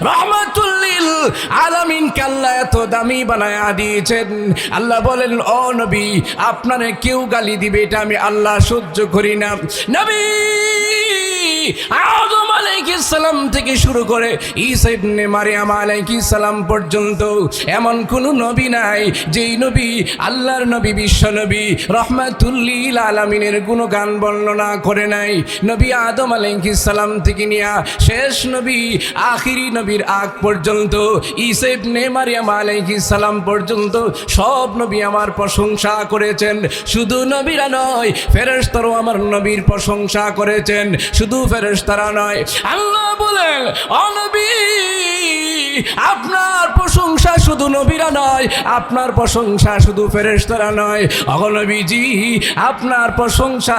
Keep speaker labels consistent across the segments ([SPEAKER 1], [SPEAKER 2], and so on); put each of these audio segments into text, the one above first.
[SPEAKER 1] রহমাতুল্লিল আলামিন কাল্লা এত দামি বানায়া দিয়েছেন। আল্লাহ বলেন, ও নবী, আপনারে কেউ গালি দিবে, এটা আমি আল্লাহ সহ্য করি না। নবী সালাম থেকে শুরু করে ঈসা ইবনে মারিয়াম সালাম পর্যন্ত এমন কোন নবী নাই যেই নবী আল্লাহর নবী, বিশ্ব নবী, রহমাতুল্লিল আলমিনের কোনো গান বর্ণনা করে নাই। নবী আদম সালাম থেকে নিয়া শেষ নবী, আখিরি নবীর আগ পর্যন্ত, ঈসা ইবনে মারিয়াম সালাম পর্যন্ত সব নবী আমার প্রশংসা করেছেন। শুধু নবীরা নয়, ফেরেশতারও আমার নবীর প্রশংসা করেছেন। শুধু ফেরেশতারা নয় আল্লাহ বলেন অনবী আপনার প্রশংসা শুধু নবীরা নয়, আপনার প্রশংসা শুধু ফেরেশতারা নয়। অগনবীজি আপনার প্রশংসা,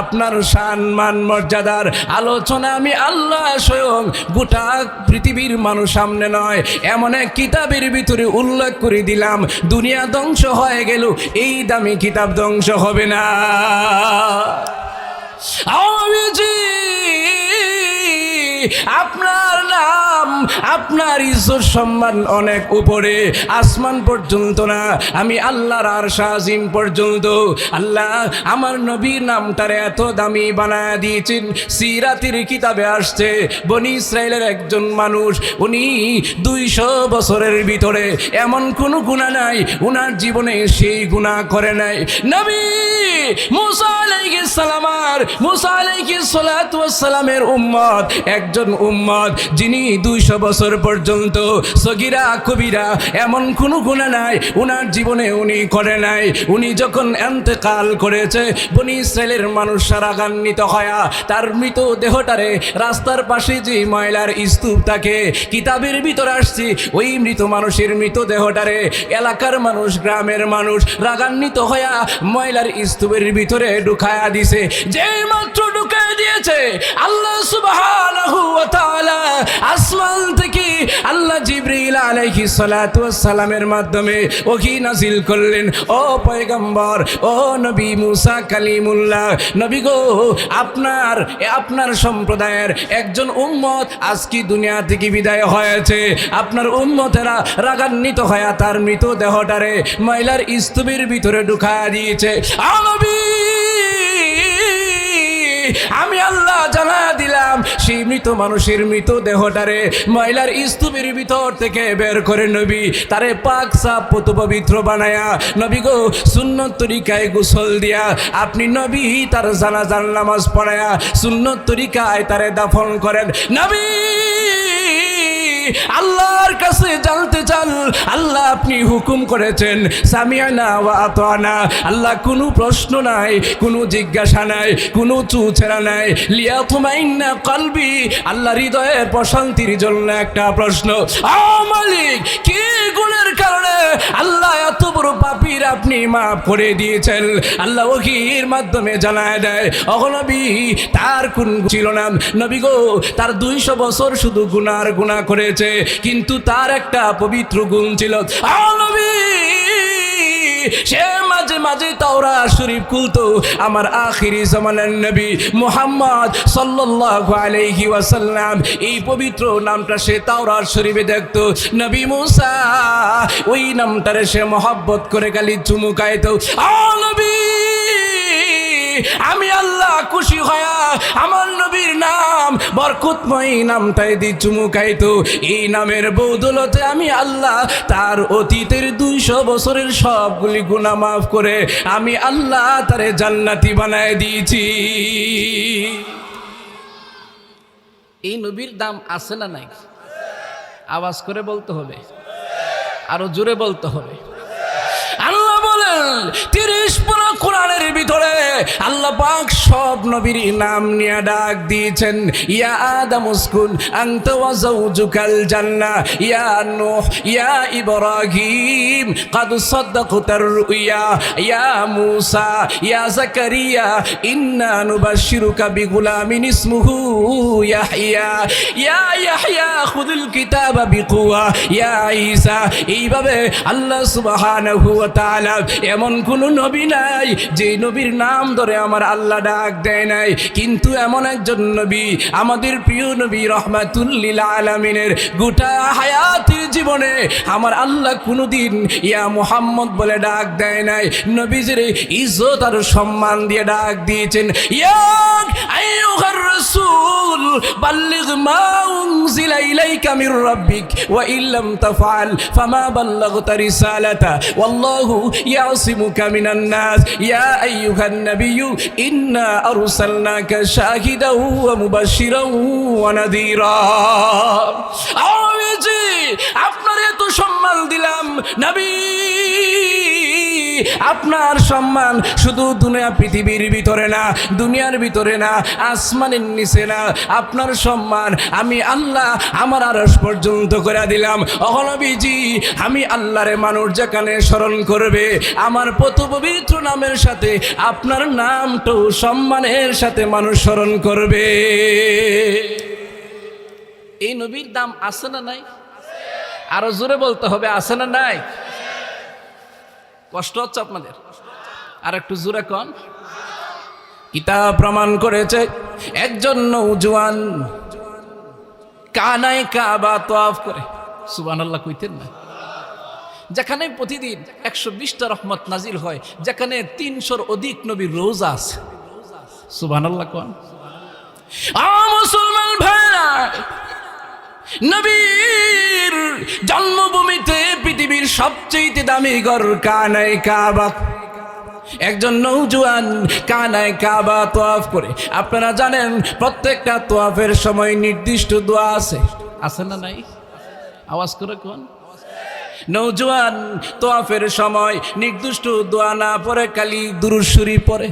[SPEAKER 1] আপনার সম্মান মর্যাদার আলোচনা আমি আল্লাহ স্বয়ং গোটা পৃথিবীর মানুষ সামনে নয়। এমন এক কিতাবের ভিতরে উল্লেখ করে দিলাম, দুনিয়া ধ্বংস হয়ে গেল, এই দামি কিতাব ধ্বংস হবে না। আমিজি আপনার নাম আপনার ইজ্জত সম্মান অনেক উপরে, আসমান পর্যন্ত না, আমি আল্লাহর আর শাহিম পর্যন্ত। আল্লাহ, আমার নবীর নাম তার এত দামি বানায় দিয়েছেন। সিরাতির কিতাবে আসছে, বনি ইসরায়েলের একজন মানুষ, উনি দুইশো বছরের ভিতরে এমন কোনো গুণা নাই, উনার জীবনে সেই গুণা করে নাই। নবী মুসা আলাইহিস সালাম আর মুসা আলাইহিস সালাতু ওয়াস সালামের উম্মত, একজন উম্মত, যিনি দুইশো বছর পর্যন্ত সগিরা, কবিরা এমন কোনো গুণা নাই, উনার জীবনে উনি করে নাই। উনি যখন এন্তেকাল করেছে, বনি ইসরায়েলের মানুষ রাগান্বিত হয়া, তার মৃত দেহটারে রাস্তার পাশে যে ময়লার স্তূপ থাকে, কিতাবের ভিতর আসছি, ওই মৃত মানুষের মৃত দেহটারে এলাকার মানুষ, গ্রামের মানুষ রাগান্বিত হয়া ময়লার স্তূপের ভিতরে ঢুকায়া দিছে। যে মাত্র ঢুকায় দিয়েছে, আল্লাহ ওয়া তাআলা আসমান থেকে আল্লাহ জিবরিল আলাইহিস সালাতু ওয়াস সালামের মাধ্যমে ওহী নাজিল করলেন। ও পয়গম্বর, ও নবী মুসা কালিমুল্লাহ, নবী গো, আপনার আপনার সম্প্রদায়ের একজন উম্মত আজকে দুনিয়া থেকে বিদায় হয়েছে। আপনার উম্মতেরা রাগান্বিত হয়ে তার মৃত দেহটারে ময়লার স্তূপের ভিতরে ঢুকায়া দিয়েছে। আনবী আমি আল্লাহ জানা দিলাম, সেই মৃত মানুষের মৃত দেহটারে ময়লার স্তূপের ভিতর থেকে বের করে নবী, তারে পাক সাপ পত পবিত্র বানায়া, নবী গো, সুন্নত তরিকায় গোসল দিয়া, আপনি নবী তার জানাজার নামাজ পড়ায়া, সুন্নত তরিকায় তারে দাফন করেন। নবী! আল্লাহর কাছে জানতে চান, আল্লাহ আপনি হুকুম করেছেন, সামিয়ানা ওয়া আতানা। আল্লাহ কোনো প্রশ্ন নাই, কোনো জিজ্ঞাসা নাই, কোনো চুছেরা নাই। লিয়া তুমাইন্না কলবি। আল্লাহ হৃদয়ের প্রশান্তির জন্য একটা প্রশ্ন। মালিক, কি গুণের কারণে আল্লাহ এত বড় পাপির আপনি মাফ করে দিয়েছেন? আল্লাহ ওহির মাধ্যমে জানায় দেয় অগনবী তার কোন ছিল না। নবী গো, তার দুইশো বছর শুধু গুনার গুণা করেছে। কিন্তু তার একটা পবিত্র গুণ ছিল। সে মাঝে মাঝে তাওরা শরীফ খুলতো। আমার আখিরি জামানার নবী মুহাম্মদ সাল্লাল্লাহু আলাইহি ওয়াসাল্লাম, এই পবিত্র নামটা সে তাওরার শরীফে দেখতো। নবী মুসা, ওই নামটারে সে মহব্বত করে গালি চুমুকাইতো নবী আমি আল্লাহ খুশি হয়া আমার নবীর নাম বরকতময় নামটাই দি চুমুকাইতো এই নামের বৌদলতে আমি আল্লাহ তার অতীতের দুইশো বছরের সবগুলি গুণা মাফ করে আমি আল্লাহ তারে জান্নাতি বানায় দিয়েছি। এই নবীর দাম আছে না নাই? আওয়াজ করে বলতে হবে। আরও জোরে বলতে হবে। আল্লাহ বলেন পুরো কোরআনের ভিতরে আল্লাহ পাক সব নবীর নাম নিয়ে ডাক দিয়েছেন ইয়া আদম উসকুন আন্ত ওয়া যাওজুকাল জান্নাহ ইয়া নূহ ইয়া ইব্রাহিম قد صدقت الرؤيا يا موسى يا زكريا إنا نبشرك بغلام اسمه يحيى يا يحيى خذ الكتاب بقوة يا عيسى এইভাবে আল্লাহ সুবহানাহু ওয়া তাআলা এমন কোন নবী নাই যে নবীর নাম ধরে আমার আল্লাহ ডাক দেয় নাই। কিন্তু এমন একজন নবী, আমাদের প্রিয় নবী রহমাতুল্লিল আলমিনের গোটা হায়াতির জীবনে আমার আল্লাহ কোনোদিন ইয়া মুহাম্মদ বলে ডাক দেয় নাই। নবীজির ইজ্জত আর সম্মান দিয়ে ডাক দিয়েছেন ইয়াক ইয়া আইয়ুহান নাবিয়্যু, ইন্না আরসালনাকা শাহিদাও ওয়া মুবাশশিরাও ওয়া নাযীরা আপনার এত সম্মান দিলাম, নবী। আপনার সম্মান শুধু দুনিয়া পৃথিবীর ভিতরে না, দুনিয়ার ভিতরে না, আসমানের নিচে না। আপনার সম্মান আমি আল্লাহ আমার আরস পর্যন্ত করে দিলাম। অহনবীজি আমি আল্লাহরে মানুষ যেখানে স্মরণ করবে, আমার পবিত্র নামের সাথে আপনার নামটাও সম্মানের সাথে মানুষ স্মরণ করবে। এই নবীর দাম আছে না নাই? আরও জোরে বলতে হবে, আছে না নাই? কষ্ট হচ্ছে আপনাদের? আর একটু জোরে কন। কিতাব প্রমাণ করেছে একজন নৌজওয়ান কানায় কাবা তোয়াফ করে। সুবান আল্লাহ কইতেন না। যেখানে প্রতিদিন একশো বিশটা রহমত নাজিল হয়, যেখানে তিনশোর অধিক নবীর রোজা আছে। সুবান আল্লাহ কন মুসলমান ভাইরা নবীর জন্মভূমিতে পৃথিবীর সবচেয়ে দামি ঘর কানায় কাবা। একজন নৌজওয়ান কানায় কাবা তোয়াফ করে। আপনারা জানেন প্রত্যেকটা তোয়াফের সময় নির্দিষ্ট দোয়া আছে। আছে না নাই? আওয়াজ করে কোন? নৌজওয়ান তোয়াফের সময় নির্দিষ্ট দোয়া না পরে কালি দুরুশ্বরী পরে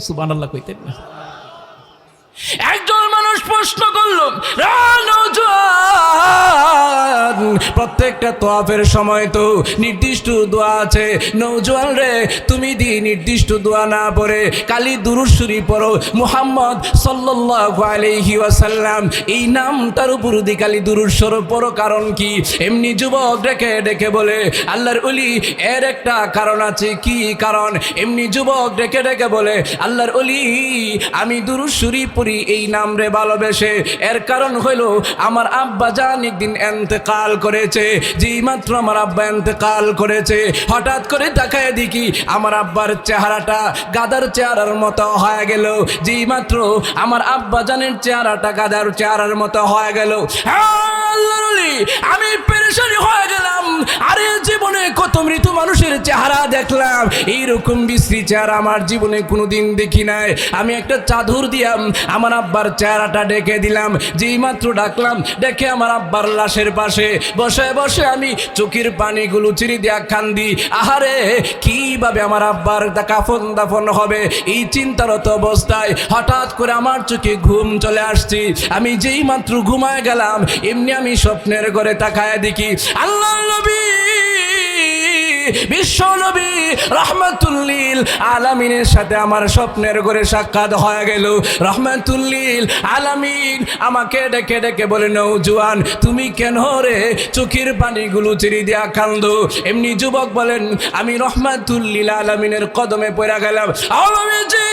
[SPEAKER 1] সুবহানাল্লাহ কইতেন না। একজন মানুষ প্রশ্ন করল প্রত্যেকটা তোয়াফের সময় তো নির্দিষ্ট দোয়া আছে। নৌজওয়ান রে, তুমি দি নির্দিষ্ট দোয়া না পড়ে, কালী দুরুশ্বরী পড়ো। মুহাম্মদ ওয়াসাল্লাম, এই নামটার উপর দি কালী দুরুশ্বর পড়ো, কারণ কি? এমনি যুবক ডেকে ডেকে বলে, আল্লাহর অলি এর একটা কারণ আছে, কি কারণ? এমনি যুবক ডেকে ডেকে বলে, আল্লাহর অলি আমি দুরুশ্বরী পড়ি, এই নাম রে ভালোবেসে। এর কারণ হইল আমার আব্বা জান একদিন এন্তেকাল করেছে যেই মাত্র আমার আব্বা এন্তেকাল করেছে। হঠাৎ করে তাকায় দেখি আমার আব্বার চেহারাটা গাদার চেহারার মতো হয়ে গেল। যেই মাত্র আমার আব্বা জানের চেহারাটা গাদার চেহারার মতো হয়ে গেল। হ্যাঁ, আমি পেরেশানি হয়ে গেলাম। আরে জীবনে কত মৃত মানুষের চেহারা দেখলাম। এইরকম বিশ্রী চেহারা আমার জীবনে কোনোদিন দেখি নাই। আমি একটা চাদর দিয়াম আমার আব্বার চেহারাটা ডেকে দিলাম। যেই মাত্র ডাকলাম ডেকে আমার আব্বার লাশের পাশে বসে বসে আমি চোখের পানিগুলো চিরি দিয়া কান্দি। আহারে, কীভাবে আমার আব্বার কাফন দাফন হবে? এই চিন্তারত অবস্থায় হঠাৎ করে আমার চোখে ঘুম চলে আসছি। আমি যেই মাত্র ঘুমায় গেলাম, এমনি আমি স্বপ্নের ঘরে তাকায় দেখি আল্লাহ নবী বিশ্ব নবী রহমাতুল্লিল আলামিনের সাথে আমার স্বপ্নের ঘরে সাক্ষাৎ হয়ে গেল। রহমাতুল্লিল আলামিন আমাকে ডেকে ডেকে বলে নৌজুয়ান তুমি কেন রে চোখের পানিগুলো চিরি দিয়া কান্দো এমনি যুবক বলেন, আমি রহমাতুল্লিল আলামিনের কদমে পড়া গেলাম। আলমীজি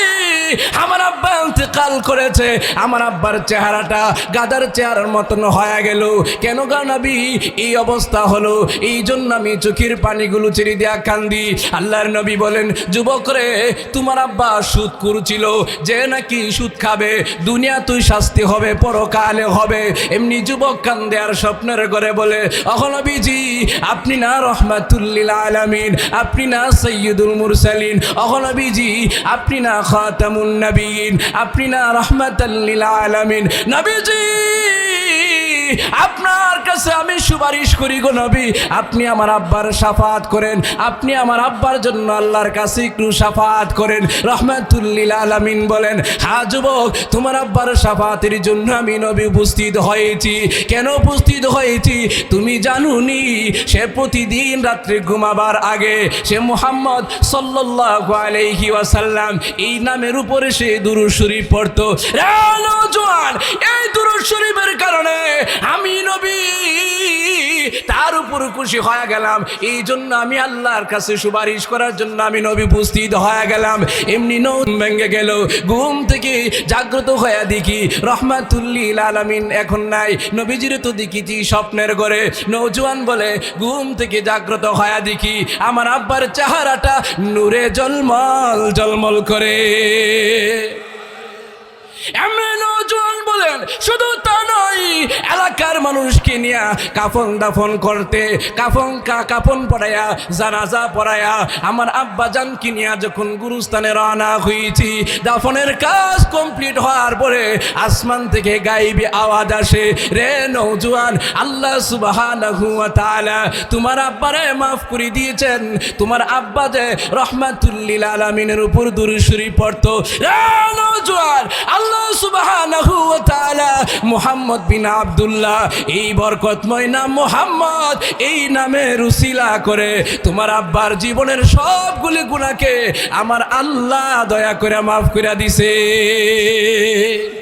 [SPEAKER 1] আমার আব্বা ইন্তেকাল করেছে। আমার আব্বার চেহারাটা গাদার চেহারার মতন হয়ে গেল। কেন গানাবি এই অবস্থা হলো এই জন্য আমি চোখের পানিগুলো ছেড়ে দেয়া কান্দি, আল্লাহর নবী বলেন, যুবক রে, তোমার আব্বা সুদ করছিল, যে নাকি সুদ খাবে, দুনিয়া তুই শাস্তি হবে, পরকালে হবে। এমনি যুবক কান্দে আর স্বপ্নের করে বলে অহনবীজি আপনি না রহমাতুল্লিল আলামিন, আপনি না সৈয়দুল মুরসালিন অহনবীজি আপনি না খাতামুন নবীন, আপনি না রহমাতাল্লিল আলামিন। নবীজি, আপনার কাছে আমি সুপারিশ করি গো নবী, আপনি আমার আব্বার সাফাত করেন, আপনি আমার আব্বার জন্য আল্লাহর কাছে একটু সাফাত করেন। রহমাতুল্লিল আলামিন বলেন হ্যাঁ যুবক, তোমার আব্বার সাফাতের জন্য আমি নবী উপস্থিত হয়েছি। কেন উপস্থিত হয়েছি? তুমি জানুনি, সে প্রতিদিন রাত্রে ঘুমাবার আগে সে মুহাম্মদ সাল্লাল্লাহু আলাইহি ওয়াসাল্লাম এই নামের উপরে সে দুরূদ শরীফ পড়তো। রে নওজোয়ান এই দুরূদ শরীফের কারণে আমি নবী তার উপর খুশি হয়ে গেলাম। এই জন্য আমি আল্লাহর কাছে সুপারিশ করার জন্য আমি নবী উপস্থিত হয়ে গেলাম। এমনি নৌ ভেঙে গেল। ঘুম থেকে জাগ্রত হয়ে দেখি রহমাতুল্লিল আলামিন এখন নাই। নবীজির তো দেখিছি স্বপ্নের ঘরে। নৌজওয়ান বলে, ঘুম থেকে জাগ্রত হয়ে দেখি আমার আব্বার চেহারাটা নূরে জলমল জলমল করে। শুধু তা নয়, এলাকার মানুষকে নিয়ে কাফন দাফন করতে, কাফন কা কাফন পড়ায়া, জানাজা আমার আব্বা জানকে নিয়ে যখন গুরুস্থানে হয়েছি, দাফনের কাজ কমপ্লিট হওয়ার পরে আসমান থেকে গাইবে আওয়াজ আসে, রে নৌজুয়ান আল্লাহ তাআলা, তোমার আব্বারে মাফ করে দিয়েছেন, তোমার আব্বা যে রহমাতুল্লিল আলামিনের উপর দুরুশরী পড়তো, রে নৌজওয়ান আল্লাহ মুহাম্মদ বিন আব্দুল্লাহ। এই বরকতময় নাম মুহাম্মদ, এই নামে রুসিলা করে তোমার আব্বার জীবনের সবগুলি গুণাকে আমার আল্লাহ দয়া করে মাফ করে দিছে।